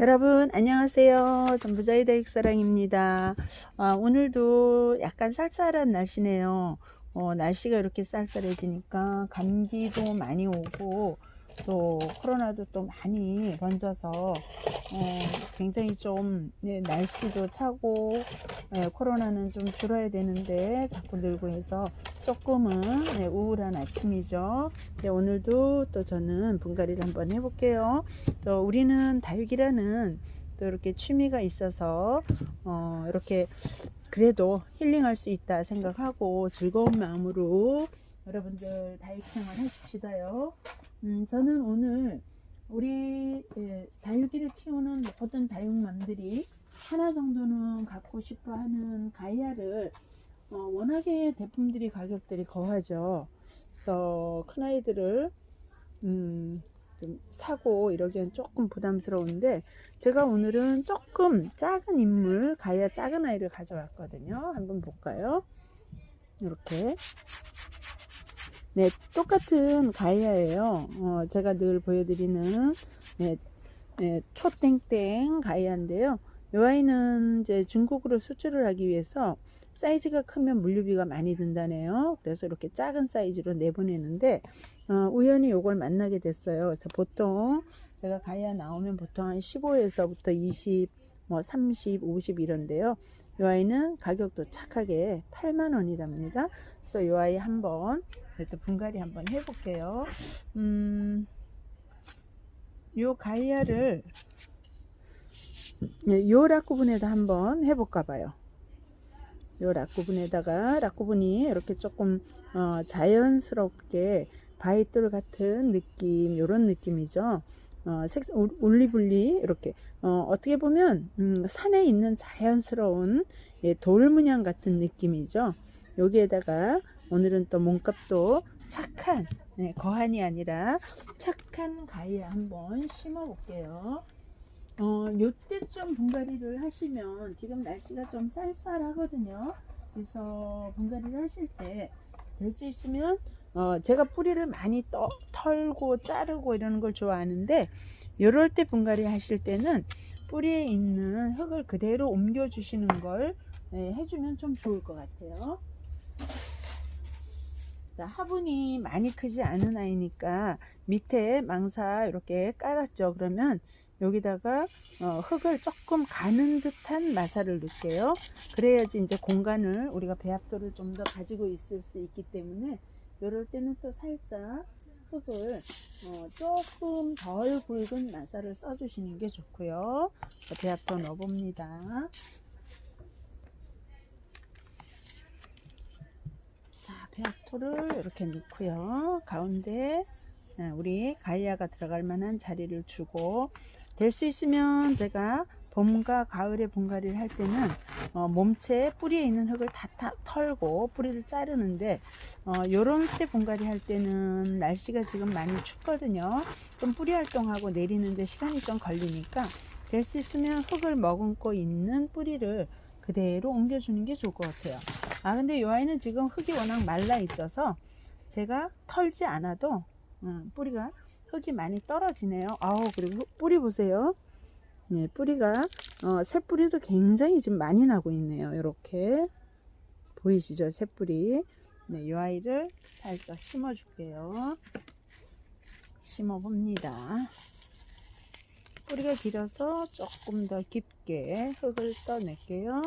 여러분 안녕하세요. 전부자의 대육사랑입니다. 아, 오늘도 약간 쌀쌀한 날씨네요. 어, 날씨가 이렇게 쌀쌀해지니까 감기도 많이 오고 또 코로나도 또 많이 번져서 어, 굉장히 좀 네, 날씨도 차고 네, 코로나는 좀 줄어야 되는데 자꾸 늘고 해서 조금은 네, 우울한 아침이죠. 네, 오늘도 또 저는 분갈이를 한번 해볼게요. 또 우리는 다육이라는 또 이렇게 취미가 있어서 어, 이렇게 그래도 힐링할 수 있다 생각하고 즐거운 마음으로 여러분들 다육 생활 하십시다요. 음, 저는 오늘 우리 예, 다육이를 키우는 모든 다육맘들이 하나 정도는 갖고 싶어 하는 가이아를 어, 워낙에 제품들이 가격들이 거하죠. 그래서 큰 아이들을 음, 좀 사고 이러기엔 조금 부담스러운데 제가 오늘은 조금 작은 인물 가야 작은 아이를 가져왔거든요. 한번 볼까요? 이렇게 네 똑같은 가이아예요. 어, 제가 늘 보여드리는 네, 네, 초땡땡 가이아인데요. 이 아이는 이제 중국으로 수출을 하기 위해서 사이즈가 크면 물류비가 많이 든다네요. 그래서 이렇게 작은 사이즈로 내보내는데 어, 우연히 이걸 만나게 됐어요. 그래서 보통 제가 가야 나오면 보통 한 15에서부터 20, 뭐 30, 50 이런데요. 이 아이는 가격도 착하게 8만 원이랍니다. 그래서 이 아이 한번 또 분갈이 한번 해볼게요. 음, 요 가이아를 예, 요 락구분에다 한번 해볼까 봐요. 요 락구분에다가 락구분이 이렇게 조금 어, 자연스럽게 바이돌 같은 느낌 요런 느낌이죠. 어, 색 올리블리 이렇게 어, 어떻게 보면 음, 산에 있는 자연스러운 예, 돌 문양 같은 느낌이죠. 여기에다가 오늘은 또 몸값도 착한 네, 거한이 아니라 착한 가위 한번 심어 볼게요. 어, 요때쯤 분갈이를 하시면 지금 날씨가 좀 쌀쌀하거든요. 그래서 분갈이를 하실 때 될 수 있으면 어, 제가 뿌리를 많이 떠, 털고 자르고 이러는 걸 좋아하는데 이럴 때 분갈이 하실 때는 뿌리에 있는 흙을 그대로 옮겨 주시는 걸 네, 해주면 좀 좋을 것 같아요. 자, 화분이 많이 크지 않은 아이니까 밑에 망사 이렇게 깔았죠. 그러면 여기다가 어, 흙을 조금 가는 듯한 마사를 넣을게요. 그래야지 이제 공간을 우리가 배합도를 좀 더 가지고 있을 수 있기 때문에 이럴 때는 또 살짝 흙을 어, 조금 덜 굵은 마사를 써주시는 게 좋고요. 배합도 넣어봅니다. 자, 배합토를 이렇게 넣고요. 가운데 네, 우리 가이아가 들어갈 만한 자리를 주고 될 수 있으면 제가 봄과 가을에 분갈이를 할 때는 어, 몸체 뿌리에 있는 흙을 다 타, 털고 뿌리를 자르는데 어, 요런 때 분갈이 할 때는 날씨가 지금 많이 춥거든요. 좀 뿌리 활동하고 내리는데 시간이 좀 걸리니까 될 수 있으면 흙을 머금고 있는 뿌리를 그대로 옮겨주는 게 좋을 것 같아요. 아 근데 이 아이는 지금 흙이 워낙 말라 있어서 제가 털지 않아도 음, 뿌리가 흙이 많이 떨어지네요. 아우 그리고 뿌리 보세요 네, 뿌리가 어, 새뿌리도 굉장히 지금 많이 나고 있네요. 이렇게 보이시죠? 새뿌리. 네, 이 아이를 살짝 심어 줄게요. 심어 봅니다. 뿌리가 길어서 조금 더 깊게 흙을 떠낼게요.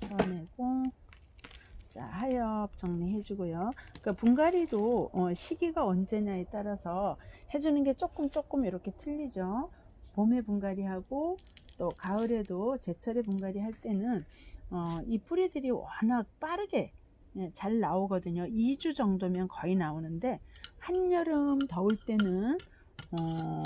떠내고 자, 하엽 정리해 주고요. 그러니까 분갈이도 어, 시기가 언제냐에 따라서 해주는 게 조금 조금 이렇게 틀리죠. 봄에 분갈이 하고 또 가을에도 제철에 분갈이 할 때는 어, 이 뿌리들이 워낙 빠르게 예, 잘 나오거든요. 2주 정도면 거의 나오는데 한여름 더울 때는 어,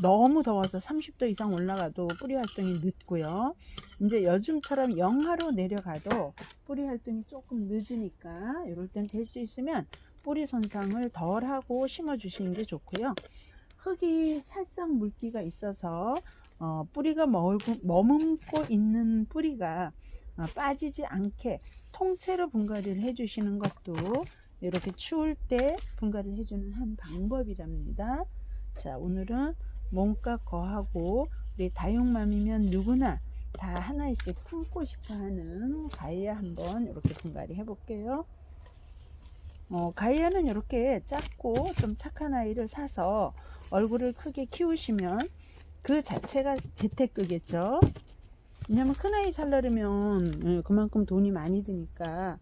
너무 더워서 30도 이상 올라가도 뿌리 활동이 늦고요. 이제 요즘처럼 영하로 내려가도 뿌리 활동이 조금 늦으니까 이럴 땐 될 수 있으면 뿌리 손상을 덜 하고 심어 주시는 게 좋고요. 흙이 살짝 물기가 있어서 어, 뿌리가 머물고, 머금고 있는 뿌리가 어, 빠지지 않게 통째로 분갈이를 해 주시는 것도 이렇게 추울 때 분갈이를 해주는 한 방법이랍니다. 자, 오늘은 몸값 거하고 우리 다육맘이면 누구나 다 하나씩 품고 싶어하는 가이아 한번 이렇게 분갈이 해볼게요. 어, 가이아는 이렇게 작고 좀 착한 아이를 사서 얼굴을 크게 키우시면 그 자체가 재테크겠죠. 왜냐면 큰 아이 살려면 예, 그만큼 돈이 많이 드니까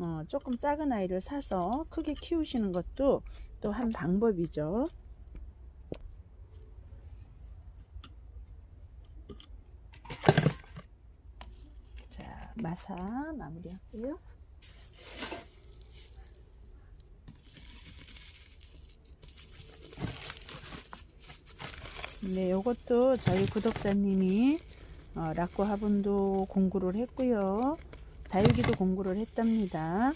어, 조금 작은 아이를 사서 크게 키우시는 것도 또 한 방법이죠. 자, 마사 마무리할게요. 네, 요것도 저희 구독자님이 어, 라꾸 화분도 공구를 했고요. 다육이도 공구를 했답니다.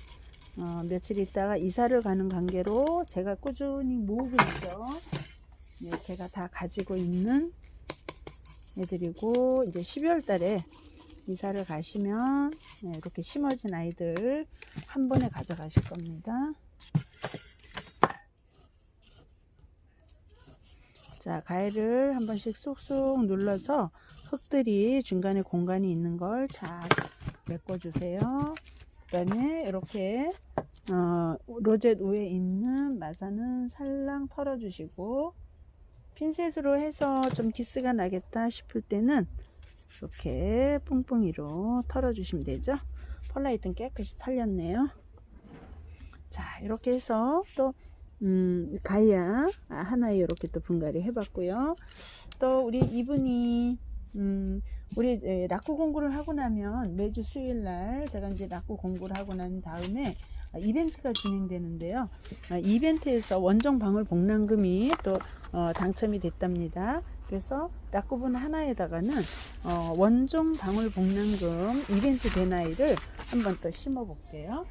어, 며칠 있다가 이사를 가는 관계로 제가 꾸준히 모으고 있죠. 네, 제가 다 가지고 있는 애들이고 이제 12월 달에 이사를 가시면 네, 이렇게 심어진 아이들 한 번에 가져가실 겁니다. 자, 가위를 한 번씩 쏙쏙 눌러서 흙들이 중간에 공간이 있는 걸 잘 메꿔주세요. 그 다음에 이렇게 어, 로젯 위에 있는 마사는 살랑 털어주시고 핀셋으로 해서 좀 기스가 나겠다 싶을 때는 이렇게 뿡뿡이로 털어주시면 되죠. 펄라이트는 깨끗이 털렸네요. 자, 이렇게 해서 또 음, 가야 하나에 이렇게 또 분갈이 해봤고요. 또 우리 이분이 음, 우리 락구 공부를 하고 나면 매주 수요일 날 제가 이제 락구 공부를 하고 난 다음에 이벤트가 진행되는데요. 아, 이벤트에서 원정 방울 복랑금이 또 어, 당첨이 됐답니다. 그래서 락구분 하나에다가는 어, 원종 방울 복랑금 이벤트 된 아이를 한번 또 심어 볼게요.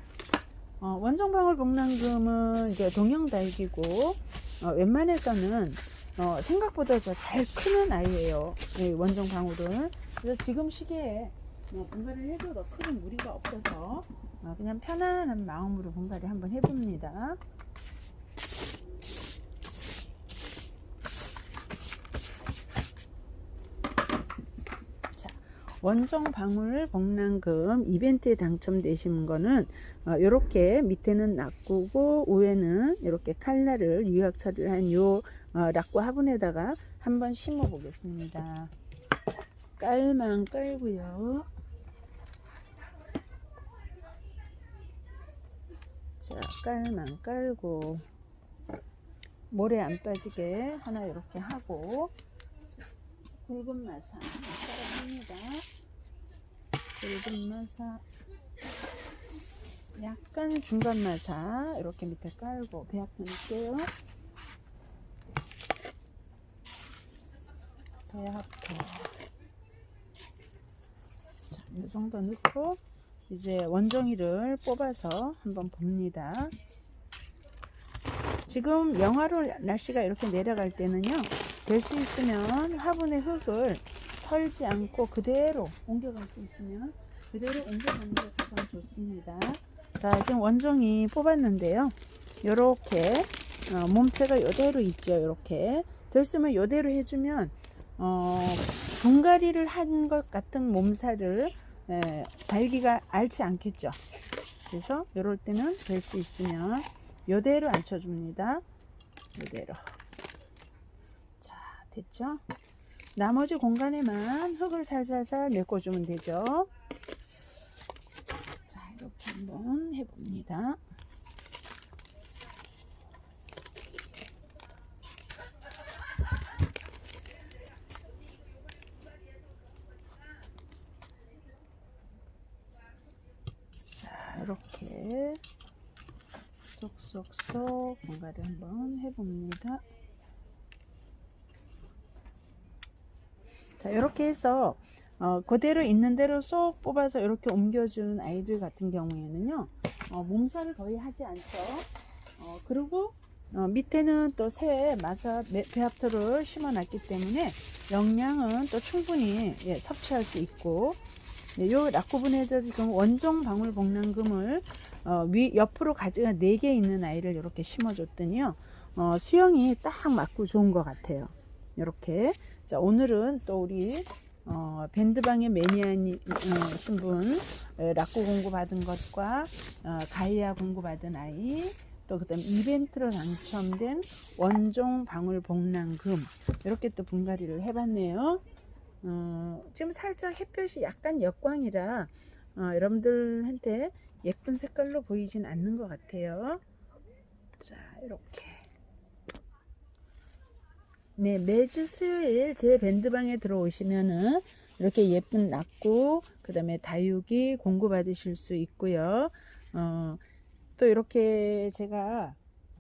어, 원정방울 복랑금은 이제 동영달기고 어, 웬만해서는 어, 생각보다 잘 크는 아이예요. 예, 원정방울은 그래서 지금 시기에 뭐 분갈이를 해도 크는 무리가 없어서 어, 그냥 편안한 마음으로 분갈이 한번 해봅니다. 원정 방울 복랑금 이벤트에 당첨되신 거는 이렇게 어, 밑에는 락구고 위에는 이렇게 칼라를 유약 처리를 한요 어, 락구 화분에다가 한번 심어 보겠습니다. 깔만 깔고요. 자, 깔만 깔고 모래 안 빠지게 하나 이렇게 하고 굵은 마사 따라합니다. 굵은 마사 약간 중간 마사 이렇게 밑에 깔고 배합 넣을게요. 배합토 자, 이 정도 넣고 이제 원종이를 뽑아서 한번 봅니다. 지금 영하로 날씨가 이렇게 내려갈 때는요. 될 수 있으면 화분의 흙을 털지 않고 그대로 옮겨갈 수 있으면 그대로 옮겨가는 게 가장 좋습니다. 자, 지금 원종이 뽑았는데요. 요렇게 어, 몸체가 요대로 있죠. 요렇게 됐으면 요대로 해주면 어, 분갈이를 한 것 같은 몸살을 에, 달기가 앓지 않겠죠. 그래서 요럴 때는 될 수 있으면 요대로 앉혀줍니다. 요대로. 자, 됐죠? 나머지 공간에만 흙을 살살살 메꿔주면 되죠. 자, 이렇게 한번 해봅니다. 자, 이렇게 쏙쏙쏙 뭔가를 한번 해봅니다. 자, 이렇게 해서 어, 그대로 있는 대로 쏙 뽑아서 이렇게 옮겨준 아이들 같은 경우에는요, 어, 몸살을 거의 하지 않죠. 어, 그리고 어, 밑에는 또 새 마사 배합토를 심어 놨기 때문에 영양은 또 충분히 예, 섭취할 수 있고 네, 요 락구분에도 지금 원종 방울 복랑금을 어, 위 옆으로 가지가 4개 있는 아이를 이렇게 심어줬더니요 어, 수영이 딱 맞고 좋은 것 같아요. 이렇게 자 오늘은 또 우리 어, 밴드방의 매니아이신 분 에, 락고 공고 받은 것과 어, 가이아 공고 받은 아이 또 그다음 이벤트로 당첨된 원종 방울 복랑금 이렇게 또 분갈이를 해봤네요. 어, 지금 살짝 햇볕이 약간 역광이라 어, 여러분들한테 예쁜 색깔로 보이진 않는 것 같아요. 자 이렇게 네 매주 수요일 제 밴드방에 들어오시면은 이렇게 예쁜 낙구 그 다음에 다육이 공구 받으실 수 있고요. 어, 또 이렇게 제가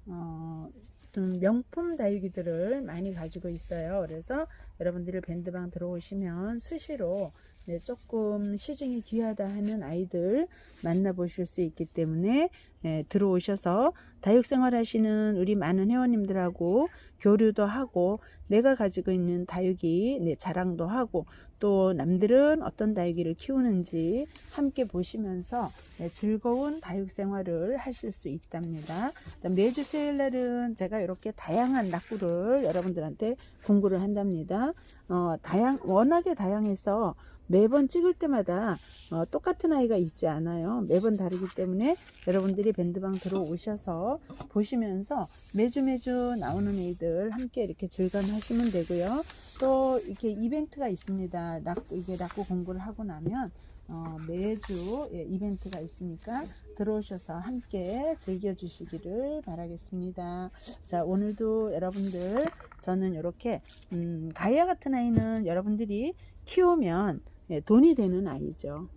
어, 좀 명품 다육이들을 많이 가지고 있어요. 그래서 여러분들이 밴드방 들어오시면 수시로 네, 조금 시중에 귀하다 하는 아이들 만나보실 수 있기 때문에 네, 들어오셔서 다육생활 하시는 우리 많은 회원님들하고 교류도 하고 내가 가지고 있는 다육이 네, 자랑도 하고 또 남들은 어떤 다육이를 키우는지 함께 보시면서 네, 즐거운 다육 생활을 하실 수 있답니다. 그다음 매주 수요일 날은 제가 이렇게 다양한 낙구를 여러분들한테 공부를 한답니다. 어, 다양 워낙에 다양해서 매번 찍을 때마다 어, 똑같은 아이가 있지 않아요. 매번 다르기 때문에 여러분들이 밴드방 들어오셔서 보시면서 매주 매주 나오는 애들 함께 이렇게 즐감하시면 되고요. 또 이렇게 이벤트가 있습니다. 락구 이게 락구 공부를 하고 나면 어, 매주 예, 이벤트가 있으니까 들어오셔서 함께 즐겨주시기를 바라겠습니다. 자, 오늘도 여러분들 저는 이렇게 음, 가이아 같은 아이는 여러분들이 키우면 예, 돈이 되는 아이죠.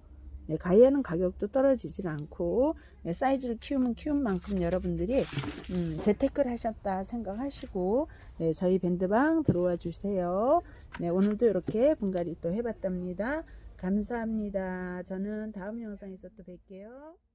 예, 가이아는 가격도 떨어지질 않고 예, 사이즈를 키우면 키운 만큼 여러분들이 음, 재테크를 하셨다 생각하시고 네, 저희 밴드방 들어와 주세요. 네, 오늘도 이렇게 분갈이 또 해봤답니다. 감사합니다. 저는 다음 영상에서 또 뵐게요.